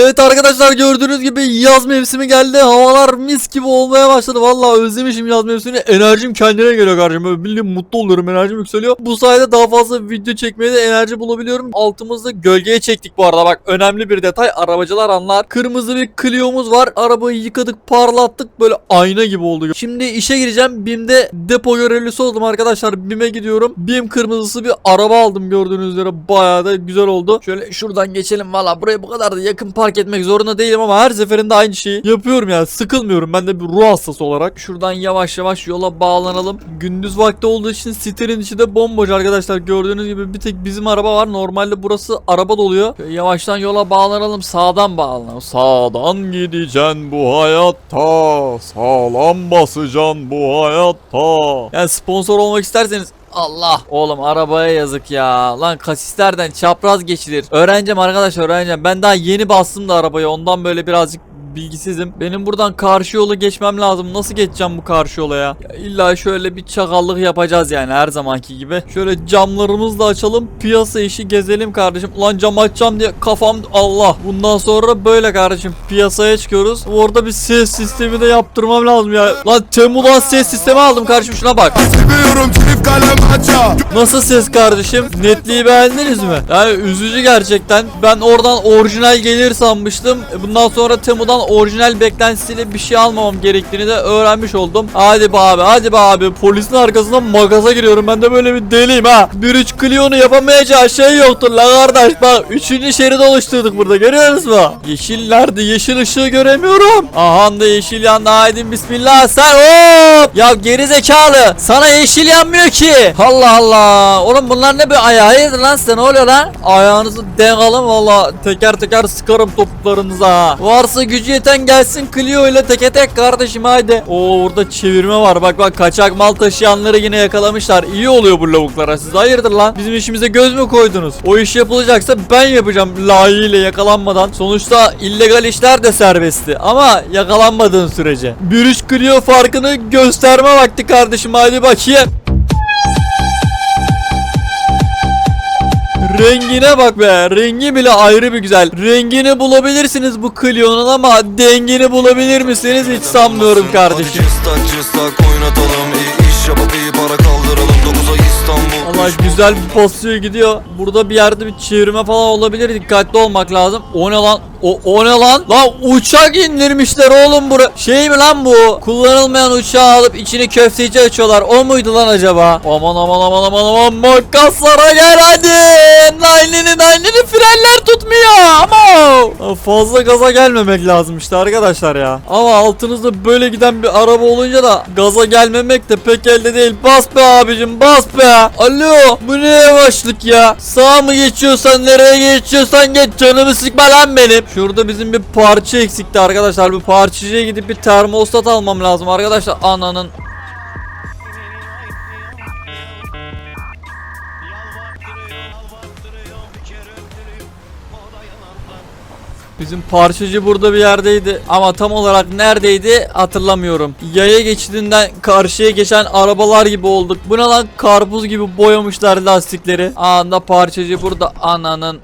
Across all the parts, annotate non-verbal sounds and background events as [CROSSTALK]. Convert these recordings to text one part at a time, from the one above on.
Evet arkadaşlar gördüğünüz gibi yaz mevsimi geldi. Havalar mis gibi olmaya başladı. Vallahi özlemişim yaz mevsimini. Enerjim kendine geliyor kardeşim. Böyle bildiğin mutlu oluyorum. Enerjim yükseliyor. Bu sayede daha fazla video çekmeye de enerji bulabiliyorum. Altımızda gölgeye çektik bu arada. Bak önemli bir detay. Arabacılar anlar. Kırmızı bir Clio'muz var. Arabayı yıkadık, parlattık. Böyle ayna gibi oldu. Şimdi işe gireceğim. BİM'de depo görevlisi oldum arkadaşlar. BİM'e gidiyorum. BİM kırmızısı bir araba aldım gördüğünüz üzere. Bayağı da güzel oldu. Şöyle şuradan geçelim. Valla buraya bu kadar da yakın park etmek zorunda değilim ama her seferinde aynı şeyi yapıyorum yani. Sıkılmıyorum. Ben de bir ruh hastası olarak. Şuradan yavaş yavaş yola bağlanalım. Gündüz vakti olduğu için sitenin içi de bomboş arkadaşlar. Gördüğünüz gibi bir tek bizim araba var. Normalde burası araba doluyor. Şöyle yavaştan yola bağlanalım. Sağdan bağlanalım. Sağdan gideceksin bu hayatta. Sağlam basacaksın bu hayatta. Yani sponsor olmak isterseniz Allah oğlum arabaya yazık ya. Lan kasislerden çapraz geçilir. Öğreneceğim arkadaşlar öğreneceğim. Ben daha yeni bastım da arabaya ondan böyle birazcık bilgisizim. Benim buradan karşı yolu geçmem lazım. Nasıl geçeceğim bu karşı yola ya? ya illa şöyle bir çakallık yapacağız yani her zamanki gibi. Şöyle camlarımızı da açalım. Piyasa işi gezelim kardeşim. Ulan cam açacağım diye kafam Allah. Bundan sonra böyle kardeşim. Piyasaya çıkıyoruz. Orada bir ses sistemi de yaptırmam lazım ya. Lan Temu'dan ses sistemi aldım kardeşim şuna bak. Nasıl ses kardeşim? Netliği beğendiniz mi? Yani üzücü gerçekten. Ben oradan orijinal gelir sanmıştım. E, Bundan sonra Temu'dan orijinal beklentisiyle bir şey almamam gerektiğini de öğrenmiş oldum. Hadi be abi hadi be abi. Polisin arkasından magaza giriyorum. Ben de böyle bir deliyim ha. Bir üç Clio'nu yapamayacağı şey yoktur la kardeş. Bak üçüncü şerit oluşturduk burada görüyorsunuz mu? Yeşil nerede? Yeşil ışığı göremiyorum. Aha da yeşil yandı. Haydi bismillah sen hop. Ya geri zekalı. Sana yeşil yanmıyor ki. Allah Allah. Oğlum bunlar ne bir ayağı yedi lan size ne oluyor lan? Ayağınızı denk alın valla. Teker teker sıkarım topuklarınıza. Varsa gücü yeten gelsin Clio ile teke tek kardeşim haydi. Oo burada çevirme var. Bak bak kaçak mal taşıyanları yine yakalamışlar. İyi oluyor bu lavuklara. Siz hayırdır lan? Bizim işimize göz mü koydunuz? O iş yapılacaksa ben yapacağım layığıyla yakalanmadan. Sonuçta illegal işler de serbestti. Ama yakalanmadığın sürece. Bir üç Clio farkını gösterme vakti kardeşim. Hadi bakayım. Rengine bak be. Rengi bile ayrı bir güzel. Rengini bulabilirsiniz bu Clio'nun ama dengini bulabilir misiniz hiç sanmıyorum kardeşim. Hadi cıstak cıstak oynatalım İyi iş yapıp iyi para kaldıralım 9 ay İstanbul Allah güzel bir basıyor gidiyor. Burada bir yerde bir çevirme falan olabilir. Dikkatli olmak lazım. O ne lan? O, o ne lan? Lan uçak indirmişler oğlum bura. Şey mi lan bu? Kullanılmayan uçağı alıp içini köfteci açıyorlar. O muydu lan acaba? Aman aman aman aman aman makaslara gel hadi. Naylini naylini frenler tutmuyor. Ama fazla gaza gelmemek lazım işte arkadaşlar ya. Ama altınızda böyle giden bir araba olunca da gaza gelmemek de pek elde değil. Bas be abicim bas be. Alo bu ne yavaşlık ya? Sağa mı geçiyorsan nereye geçiyorsan geç canımı sıkma lan benim. Şurada bizim bir parça eksikti arkadaşlar. Bir parçacıya gidip bir termostat almam lazım arkadaşlar. Ananın Bizim parçacı burada bir yerdeydi ama tam olarak neredeydi hatırlamıyorum. Yaya geçidinden karşıya geçen arabalar gibi olduk. Bu ne lan karpuz gibi boyamışlar lastikleri. Anda parçacı burada ananın.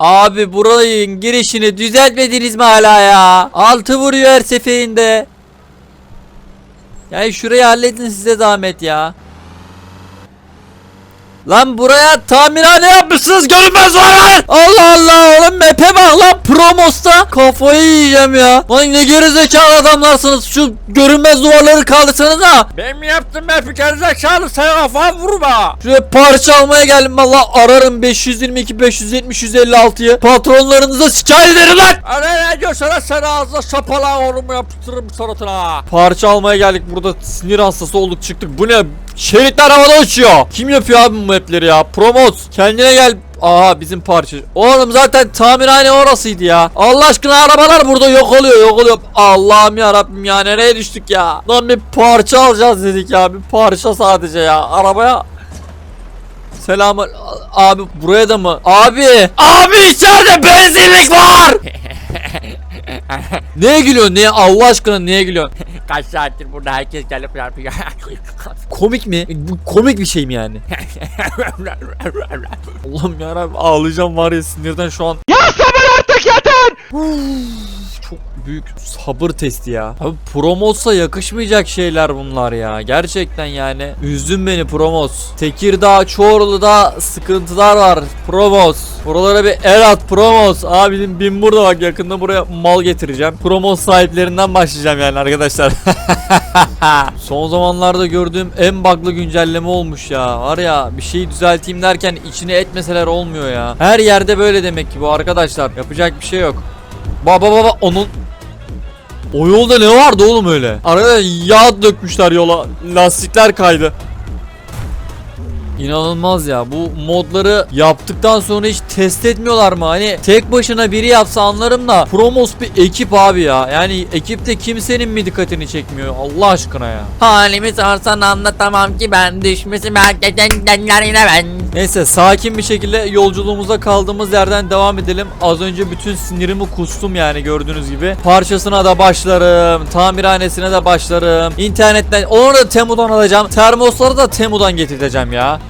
Abi burayın girişini düzeltmediniz mi hala ya? Altı vuruyor her seferinde. Yani şurayı halledin size zahmet ya. Lan buraya tamirhane yapmışsınız görünmez var lan. Allah Allah oğlum map'e bak lan Promos'ta kafayı yiyeceğim ya. Lan ne gerizekalı adamlarsınız şu görünmez duvarları kaldırsanıza. Ben mi yaptım ben gerizekalı sen kafam vurma. Şuraya parça almaya geldim valla ararım 522 570 156'yı. Patronlarınıza şikayet ederim lan. Ana ne diyorsan sen ağzına şapala oğlumu yapıştırırım suratına. Parça almaya geldik burada sinir hastası olduk çıktık. Bu ne? Şeritler havada uçuyor. Kim yapıyor abi bu mapleri ya? Promot. Kendine gel. Aha bizim parça. Oğlum zaten tamirhane orasıydı ya. Allah aşkına arabalar burada yok oluyor yok oluyor. Allah'ım ya Rabbim ya nereye düştük ya? Lan bir parça alacağız dedik ya. Bir parça sadece ya. Arabaya Selamın abi buraya da mı? Abi! Abi içeride benzinlik var! [LAUGHS] [LAUGHS] neye gülüyorsun? Neye Allah aşkına neye gülüyorsun? [LAUGHS] Kaç saattir burada herkes gelip yapıyor. [LAUGHS] Komik mi? Bu komik bir şey mi yani? Allah'ım yarabbim ağlayacağım var ya sinirden şu an. ya Samer artık yeter. Büyük sabır testi ya. Abi Promos'a yakışmayacak şeyler bunlar ya. Gerçekten yani. Üzdün beni Promos. Tekirdağ, Çorlu'da sıkıntılar var. Promos. Buralara bir el at Promos. Abinin bin burada bak yakında buraya mal getireceğim. Promos sahiplerinden başlayacağım yani arkadaşlar. [LAUGHS] Son zamanlarda gördüğüm en bug'lı güncelleme olmuş ya. Var ya bir şeyi düzelteyim derken içine etmeseler olmuyor ya. Her yerde böyle demek ki bu arkadaşlar. Yapacak bir şey yok. Baba baba onun o yolda ne vardı oğlum öyle? Arada yağ dökmüşler yola. Lastikler kaydı. İnanılmaz ya. Bu modları yaptıktan sonra hiç test etmiyorlar mı? Hani tek başına biri yapsa anlarım da Promos bir ekip abi ya. Yani ekipte kimsenin mi dikkatini çekmiyor Allah aşkına ya. Halimi sorsan anlatamam ki ben düşmesi merkezdenlerine ben. Neyse sakin bir şekilde yolculuğumuza kaldığımız yerden devam edelim. Az önce bütün sinirimi kustum yani gördüğünüz gibi. Parçasına da başlarım, tamirhanesine de başlarım. İnternetten onu da Temu'dan alacağım. Termosları da Temu'dan getireceğim ya.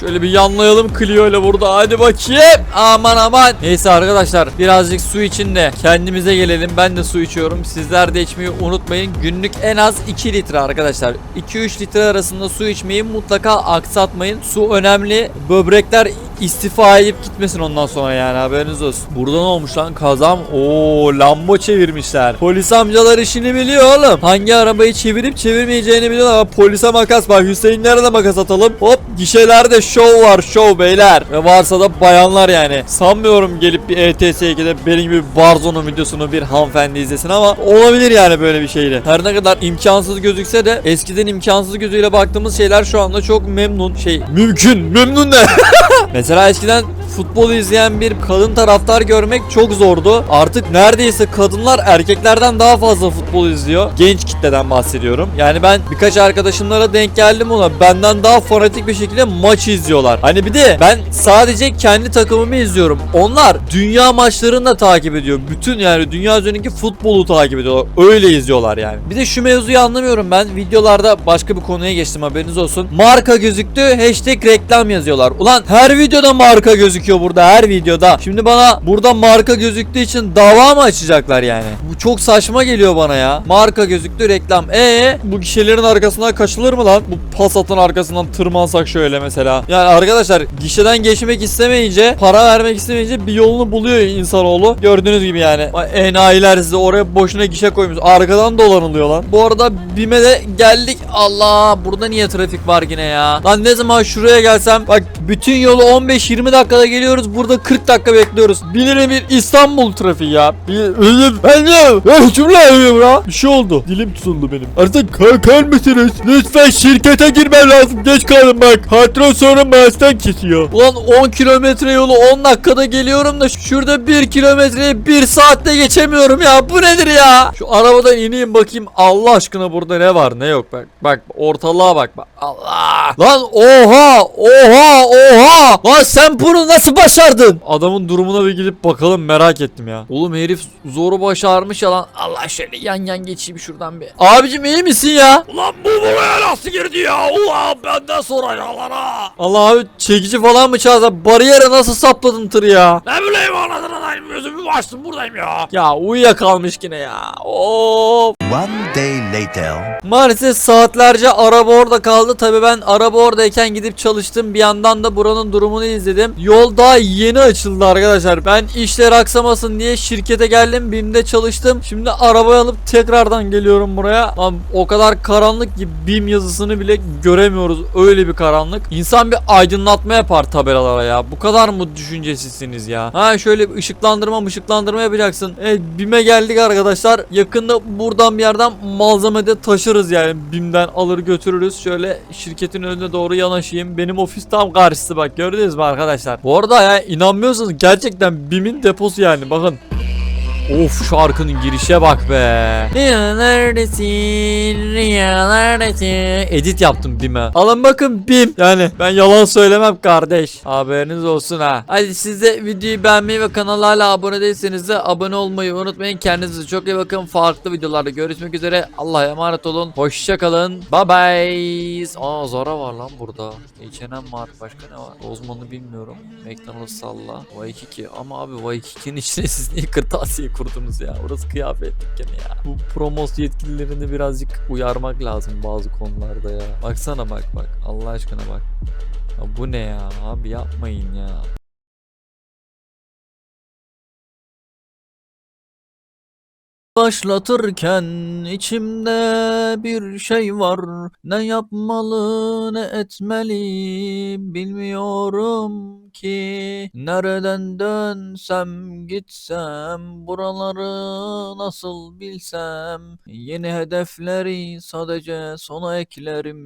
Şöyle bir yanlayalım Clio ile burada hadi bakayım. Aman aman. Neyse arkadaşlar birazcık su için de kendimize gelelim. Ben de su içiyorum. Sizler de içmeyi unutmayın. Günlük en az 2 litre arkadaşlar. 2-3 litre arasında su içmeyi mutlaka aksatmayın. Su önemli. Böbrekler istifa edip gitmesin ondan sonra yani haberiniz olsun. Burada ne olmuş lan kazam? Oo Lambo çevirmişler. Polis amcalar işini biliyor oğlum. Hangi arabayı çevirip çevirmeyeceğini biliyorlar. Ama polise makas bak Hüseyinlere de makas atalım. Hop gişelerde şov var şov beyler. Ve varsa da bayanlar yani. Sanmıyorum gelip bir E ETS2'de benim gibi bir videosunu bir hanımefendi izlesin ama olabilir yani böyle bir şeyle. Her ne kadar imkansız gözükse de eskiden imkansız gözüyle baktığımız şeyler şu anda çok memnun şey mümkün memnun ne? [LAUGHS] Mesela eskiden futbol izleyen bir kadın taraftar görmek çok zordu. Artık neredeyse kadınlar erkeklerden daha fazla futbol izliyor. Genç kitleden bahsediyorum. Yani ben birkaç arkadaşımlara denk geldim ona. Benden daha fanatik bir şekilde maç izliyorlar. Hani bir de ben sadece kendi takımımı izliyorum. Onlar dünya maçlarını da takip ediyor. Bütün yani dünya üzerindeki futbolu takip ediyorlar. Öyle izliyorlar yani. Bir de şu mevzuyu anlamıyorum ben. Videolarda başka bir konuya geçtim haberiniz olsun. Marka gözüktü. Hashtag reklam yazıyorlar. Ulan her videoda marka gözüküyor burada. Her videoda. Şimdi bana burada marka gözüktüğü için dava mı açacaklar yani? Bu çok saçma geliyor bana ya. Marka gözüktü reklam. E bu gişelerin arkasından kaçılır mı lan? Bu Passat'ın arkasından tırmansak şöyle mesela. Yani arkadaşlar gişeden geçmek istemeyince, para vermek istemeyince bir yolunu buluyor insanoğlu. Gördüğünüz gibi yani. Enayiler size oraya boşuna gişe koymuş. Arkadan dolanılıyor lan. Bu arada BİM'e de geldik. Allah burada niye trafik var yine ya? Lan ne zaman şuraya gelsem bak bütün yolu 15-20 dakikada geliyoruz. Burada 40 dakika bekliyoruz. Bilirim bir İstanbul trafiği ya. Bir, ben? Ben cümle yapıyorum ya. Bir şey oldu. Dilim tutuldu benim. Artık kalkar mısınız? Lütfen şirkete girmem lazım. Geç kalın bak. Patron sonra maaştan kesiyor. Ulan 10 kilometre yolu 10 dakikada geliyorum da şurada 1 kilometreyi 1 saatte geçemiyorum ya. Bu nedir ya? Şu arabadan ineyim bakayım. Allah aşkına burada ne var ne yok bak. Bak ortalığa bak. bak. Allah. Lan oha oha oha. Lan sen bunu nasıl başardın? Adamın durumuna bir gidip bakalım merak ettim ya. Oğlum herif zoru başarmış ya lan. Allah şöyle yan yan geçeyim şuradan bir. Abicim iyi misin ya? Ulan bu buraya nasıl girdi ya? Ulan benden sonra yalara. Allah abi çekici falan mı çağırsa bariyere nasıl sapladın tır ya? Ne bileyim anasını satayım gözümü açtım buradayım ya. Ya uyuyakalmış yine ya. Of. One day later. Maalesef saatlerce araba orada kaldı. Tabii ben araba oradayken gidip çalıştım. Bir yandan da buranın durumunu izledim. Yol daha yeni açıldı arkadaşlar. Ben işler aksamasın diye şirkete geldim. BİM'de çalıştım. Şimdi arabayı alıp tekrardan geliyorum buraya. Lan o kadar karanlık ki BİM yazısını bile göremiyoruz. Öyle bir karanlık. İnsan bir aydınlatma yapar tabelalara ya. Bu kadar mı düşüncesizsiniz ya? Ha şöyle bir ışıklandırma ışıklandırma yapacaksın. Evet BİM'e geldik arkadaşlar. Yakında buradan bir yerden malzeme de taşırız yani. BİM'den alır götürürüz. Şöyle şirketin önüne doğru yanaşayım. Benim ofis tam karşısı bak gördünüz mü arkadaşlar? Bu arada ya inanmıyorsanız gerçekten BİM'in deposu yani bakın. Of şarkının girişe bak be. Neredesin? Neredesin? Edit yaptım BİM'e. Alın bakın BİM. Yani ben yalan söylemem kardeş. Haberiniz olsun ha. Hadi siz de videoyu beğenmeyi ve kanala hala abone değilseniz de abone olmayı unutmayın. Kendinize çok iyi bakın. Farklı videolarda görüşmek üzere. Allah'a emanet olun. Hoşça kalın. Bye bye. Aa Zara var lan burada. H&M var. Başka ne var? Osman'ı bilmiyorum. McDonald's salla. Waikiki. Ama abi Waikiki'nin içine [LAUGHS] siz niye kırtasiye kurdunuz ya? Orası kıyafet dükkanı ya. Bu promos yetkililerini birazcık uyarmak lazım bazı konularda ya. Baksana bak bak. Allah aşkına bak. Ya bu ne ya? Abi yapmayın ya. Başlatırken içimde bir şey var Ne yapmalı ne etmeli bilmiyorum ki Nereden dönsem gitsem buraları nasıl bilsem Yeni hedefleri sadece sona eklerim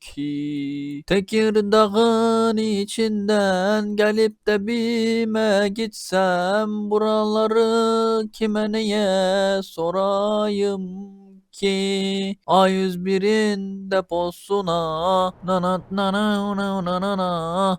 ki. Tekirdağ'ın içinden gelip de bime gitsem buraları kime neye sorayım ki A101'in deposuna. Na na na na na na na na